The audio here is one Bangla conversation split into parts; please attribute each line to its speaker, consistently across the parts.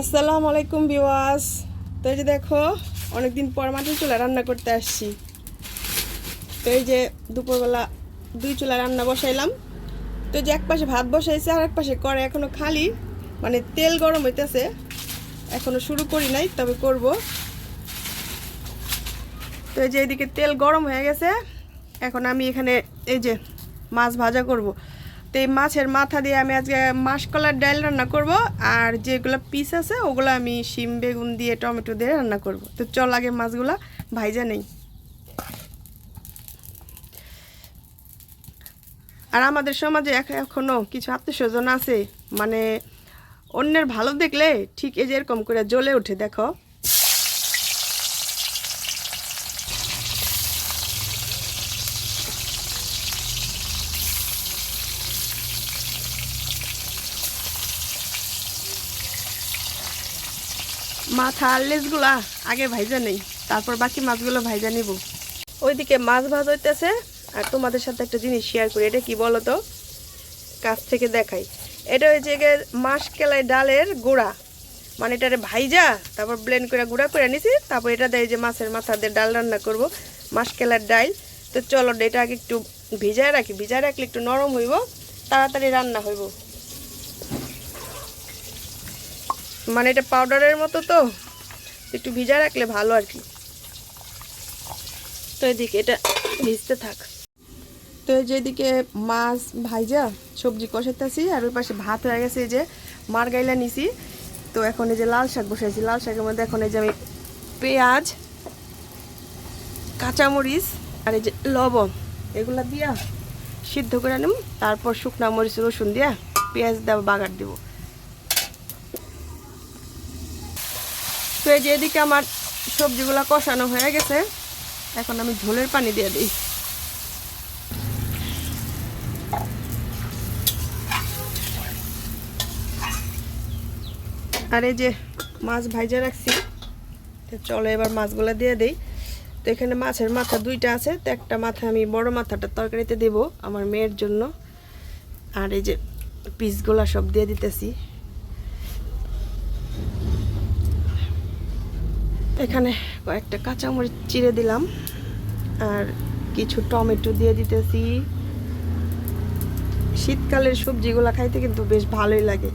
Speaker 1: আসসালামু আলাইকুম বিওয়াস তো এই যে দেখো, অনেকদিন পর মাটির চুলা রান্না করতে আসছি। তো এই যে দুপুরবেলা দুই চুলা রান্না বসাইলাম। তো যে এক পাশে ভাত বসাইছে আর এক পাশে করে এখনও খালি। মানে তেল গরম হইতেছে, এখনও শুরু করি নাই, তবে করব। তো এই যে এদিকে তেল গরম হয়ে গেছে, এখন আমি এখানে এই যে মাছ ভাজা করব। তো এই মাছের মাথা দিয়ে আমি আজকে মাসকলার ডাল রান্না করব, আর যেগুলো পিস আছে ওগুলো আমি শিম, বেগুন দিয়ে, টমেটো দিয়ে রান্না করব। তো চল আগে মাছগুলা ভাইজা নেই। আর আমাদের সমাজে এখ- এখনও কিছু আত্মীয় স্বজন আছে মানে অন্যের ভালো দেখলে ঠিক এই যে এরকম করে জ্বলে ওঠে, দেখো। মাথা লেজগুলা আগে ভাইজা নেই, তারপর বাকি মাছগুলো ভাইজা নিব। ওইদিকে মাছ ভাজ হইতেছে, আর তোমাদের সাথে একটা জিনিস শেয়ার করি, এটা কি বলো তো কাছ থেকে দেখাই। এটা হচ্ছে গিয়ে মাস কেলাই ডালের গুঁড়া। মানে এটারে ভাইজা, তারপর ব্লেন্ড করে গুঁড়া করে নিছি, তারপর এটা দেয় যে মাছের মাথা দিয়ে ডাল রান্না করব মাস কেলার ডাল তো চলো, এটা আগে একটু ভিজায় রাখি, ভিজায় রাখলে একটু নরম হইব, তাড়াতাড়ি রান্না হইব। মানে এটা পাউডারের মতো তো, একটু ভিজা রাখলে ভালো আর কি। তো এদিকে এটা ভিজতে থাক। তো এই যে এদিকে মাছ ভাইজা, সবজি কষাতেছি আর ওই পাশে ভাত হয়ে গেছে এই যে মার গাইলা নিছি। তো এখন এই যে লাল শাক বসাইছি লাল শাকের মধ্যে এখন এই যে আমি পেঁয়াজ, কাঁচামরিচ, আর এই যে লবণ, এগুলা দিয়া সিদ্ধ করে নিম তারপর শুকনা মরিচ, রসুন দিয়া পেঁয়াজ দেওয়া বাগার দিব। তো এই যে এদিকে আমার সবজিগুলো কষানো হয়ে গেছে, এখন আমি ঝোলের পানি দিয়ে দিই। আর এই যে মাছ ভাইজা রাখছি চলো এবার মাছগুলো দিয়ে দিই। তো এখানে মাছের মাথা দুইটা আছে, তো একটা মাথা আমি বড় মাথাটা তরকারিতে দেব আমার মেয়ের জন্য। আর এই যে পিসগুলো সব দিয়ে দিতেছি। এখানে কয়েকটা কাঁচামরিচ চিড়ে দিলাম আর কিছু টমেটো দিয়ে দিতেছি। শীতকালের সবজিগুলো খাইতে কিন্তু বেশ ভালোই লাগে।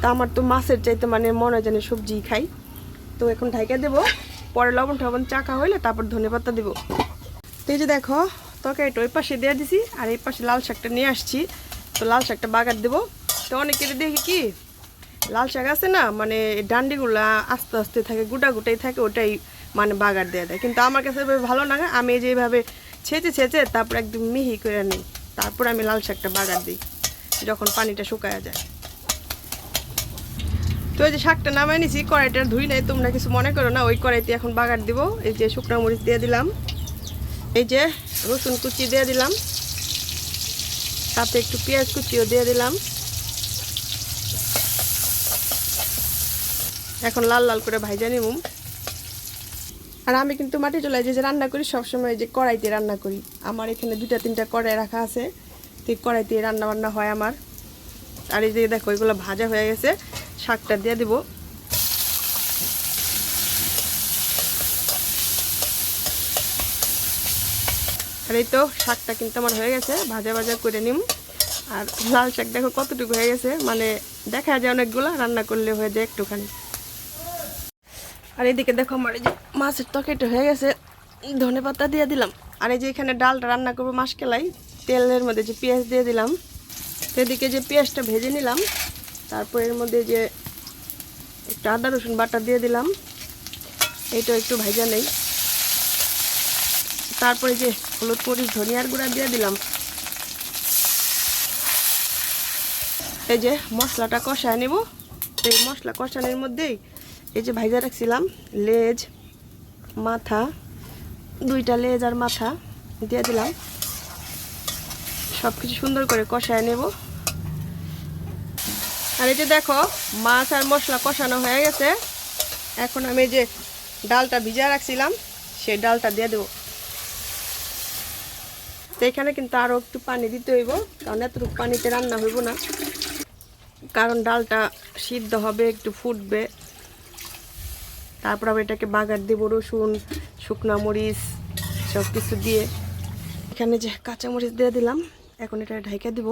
Speaker 1: তা আমার তো মাছের চাইতে মানে মনে হয় জানে সবজি খাই। তো এখন ঢাইকা দেবো, পরে লবণ টবণ চাকা হইলে তারপর ধনে পাতা দেবো। তো এই যে দেখো, তরকারিটা ওই পাশে দিয়ে দিছি আর এই পাশে লাল শাকটা নিয়ে আসছি। তো লাল শাকটা বাগার দেবো। তো অনেকের দেখি কি লাল শাক আছে না মানে ডান্ডিগুলা আস্তে আস্তে থাকে, গোটা গোটাই থাকে, ওটাই মানে বাগার দেওয়া দেয়। কিন্তু আমার কাছে ভালো লাগে, আমি এই যে এইভাবে ছেঁচে ছেঁচে তারপর একদম মিহি করে নিই। তারপর আমি লাল শাকটা বাগার দিই, যখন পানিটা শুকায় যায়। তো এই যে শাকটা নামাই নিছি, কড়াইটা ধুই নাই, তোমরা কিছু মনে করো না, ওই কড়াইতে এখন বাগার দিব। এই যে শুকনো মরিচ দিয়ে দিলাম, এই যে রসুন কুচি দিয়ে দিলাম, সাথে একটু পেঁয়াজ কুচিও দিয়ে দিলাম। এখন লাল লাল করে ভাইজা নিমুম। আর আমি কিন্তু মাটি চুলায় যে রান্না করি, সবসময় যে কড়াইতে রান্না করি। আমার এখানে দুটা তিনটা কড়াই রাখা আছে। ঠিক কড়াইতে রান্না বান্না হয় আমার। আর এই যে দেখো, এগুলো ভাজা হয়ে গেছে। শাকটা দিয়ে দিব। আর এই তো, শাকটা কিন্তু আমার হয়ে গেছে। ভাজা ভাজা করে নিম। আর লাল শাক দেখো কতটুকু হয়ে গেছে। মানে দেখা যায় অনেকগুলো, রান্না করলে হয়ে যায় একটুখানি। আর এদিকে দেখো আমার এই যে মাছের তরকারিটা হয়ে গেছে। ধনে পাতা দিয়ে দিলাম। আর এই যে এখানে ডালটা রান্না করব মাছ কেলাই, তেলের মধ্যে যে পেঁয়াজ দিয়ে দিলাম। তো এদিকে যে পেঁয়াজটা ভেজে নিলাম, তারপর এর মধ্যে যে একটু আদা, রসুন বাটা দিয়ে দিলাম। এইটা একটু ভাজা নেই। তারপরে যে হলুদ মরিচ, ধনিয়ার গুঁড়া দিয়ে দিলাম। এই যে মশলাটা কষায় নেব। এই মশলা কষানোর মধ্যেই এই যে ভাইজা রাখছিলাম, লেজ, মাথা, দুইটা লেজ আর মাথা দিয়ে দিলাম। সব কিছু সুন্দর করে কষায় নেব। আর এই যে দেখো, মাছ আর মশলা কষানো হয়ে গেছে। এখন আমি যে ডালটা ভিজা রাখছিলাম, সেই ডালটা দিয়ে দেবো। তো এখানে কিন্তু আরও একটু পানি দিতে হইব, কারণ এতটুকু পানিতে রান্না হইব না। কারণ ডালটা সিদ্ধ হবে, একটু ফুটবে। তারপর আবার এটাকে বাগার দিব রসুন, শুকনো মরিচ সব কিছু দিয়ে। এখানে যে কাঁচা মরিচ দিয়ে দিলাম, এখন এটা ঢাইকা দিব।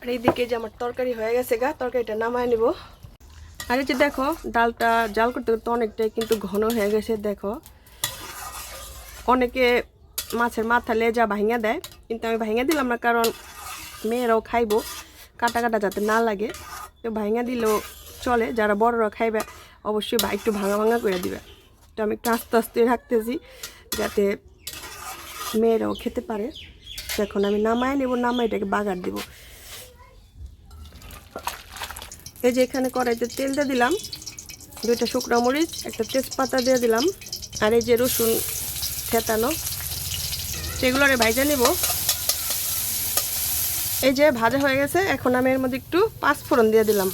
Speaker 1: আর এইদিকে যে আমার তরকারি হয়ে গেছে গা, তরকারিটা নামায় নিব। আর এই যে দেখো, ডালটা জাল করতে করতে অনেকটাই কিন্তু ঘন হয়ে গেছে, দেখো। অনেকে মাছের মাথা লেজা ভাঙা দেয়, কিন্তু আমি ভাঙা দিলাম না, কারণ মেয়েরাও খাইবো, কাটা কাটা যাতে না লাগে। তো ভাঙা দিলেও চলে, যারা বড়রা খাইবে অবশ্যই ভা- একটু ভাঙা ভাঙা করে দিবে। তো আমি একটু আস্তে আস্তে রাখতেছি যাতে মেয়েরাও খেতে পারে। এখন আমি নামায় নেব, নামায় এটাকে বাগার দিব। এই যে এখানে কড়াইতে তেল দিয়ে দিলাম, দুইটা শুকনো মরিচ, একটা তেজপাতা দিয়ে দিলাম, আর এই যে রসুন থেতানো সেগুলোরে ভাইজা নেব। এই যে ভাজা হয়ে গেছে, এখন আমি এর মধ্যে একটু পাঁচফোড়ন দিয়ে দিলাম।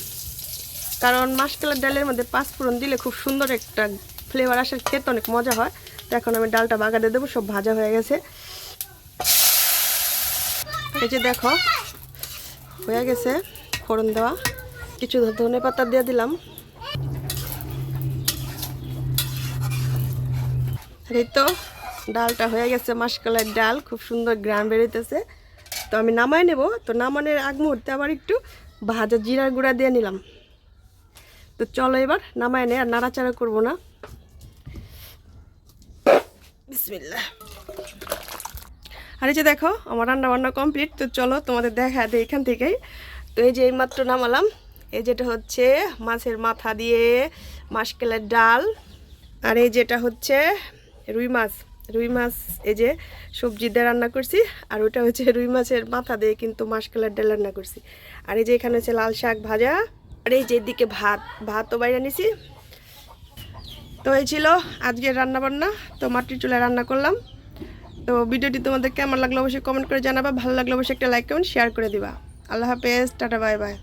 Speaker 1: কারণ মাসকালের ডালের মধ্যে পাঁচফোড়ন দিলে খুব সুন্দর একটা ফ্লেভার আসে, খেতে অনেক মজা হয়। তো এখন আমি ডালটা বাগা দিয়ে দেবো, সব ভাজা হয়ে গেছে। এই যে দেখো, হয়ে গেছে ফোড়ন দেওয়া। কিছু ধনে পাতা দিয়ে দিলাম। এই তো, ডালটা হয়ে গেছে মাসকলার ডাল, খুব সুন্দর গ্রাম বেরোতেছে। তো আমি নামাই নেব, তো নামানোর আগ মুহূর্তে আবার একটু ভাজা জিরার গুঁড়া দিয়ে নিলাম। তো চলো এবার নামায় নে, আর নাড়াচাড়া করব না। আর এই যে দেখো, আমার রান্না বান্না কমপ্লিট, তো চলো তোমাদের দেখা দেয় এখান থেকেই। তো এই যে এইমাত্র নামালাম, এই যেটা হচ্ছে মাছের মাথা দিয়ে মাসকেলের ডাল, আর এই যেটা হচ্ছে রুই মাছ। রুই মাছ, এই যে সবজি দিয়ে রান্না করছি, আর ওটা হচ্ছে রুই মাছের মাথা দিয়ে কিন্তু মাসকেলের ডাল রান্না করছি। আর এই যে এখানে হচ্ছে লাল শাক ভাজা আর এই যে এদিকে ভাত, ভাতও বাইরে নিছি। তো এই ছিল আজকের রান্না বান্না তো মাটির চুলায় রান্না করলাম। তো ভিডিওটি তোমাদের কেমন লাগল অবশ্যই কমেন্ট করে জানাবা। ভালো লাগলে অবশ্যই একটা লাইক কমেন্ট শেয়ার করে দিবা। আল্লাহ হাফেজ, টাটা বাই বাই